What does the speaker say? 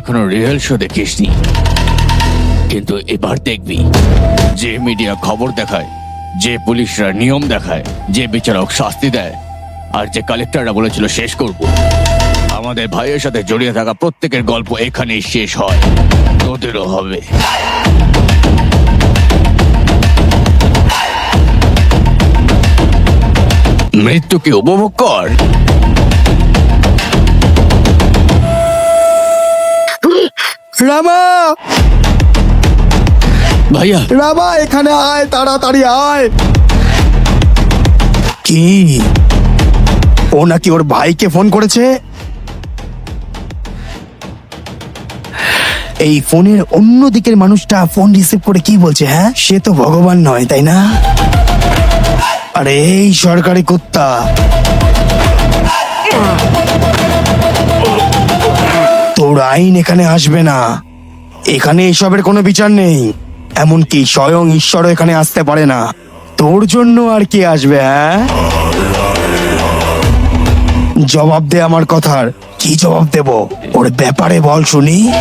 এখনও real show দেখিসনি। কিন্তু এবার দেখবি, যে মিডিয়া খবর দেখায়, যে পুলিশরা নিয়ম দেখায়, যে বিচারক শাস্তি দেয়, আর যে কালেক্টররা বলেছিল শেষ করব। আমাদের ভাইয়ের সাথে জড়িয়ে থাকা প্রত্যেকের গল্প এখানেই শেষ হয়। তোদেরও হবে। মৃত্যুকে উপভোগ কর? রামা! ভাইয়া। রামা এখানে আয় তাড়াতাড়ি আয়। কি? ও নাকি ওর ভাইকে ফোন করেছে? এই ফোনের অন্য দিকের মানুষটা ফোন রিসিভ করে কি বলছে হ্যাঁ? সে তো ভগবান নয় তাই না? আরে এই সরকারি কুত্তা। তোর আইন এখানে আসবে না। এখানে এসবের কোনো বিচার নেই। এমনকি স্বয়ং ঈশ্বরও এখানে আসতে পারে না। তোর জন্য আর কে আসবে হ্যাঁ? জবাব দে আমার কথার। কি জবাব দেব? ওর ব্যাপারে বল শুনি।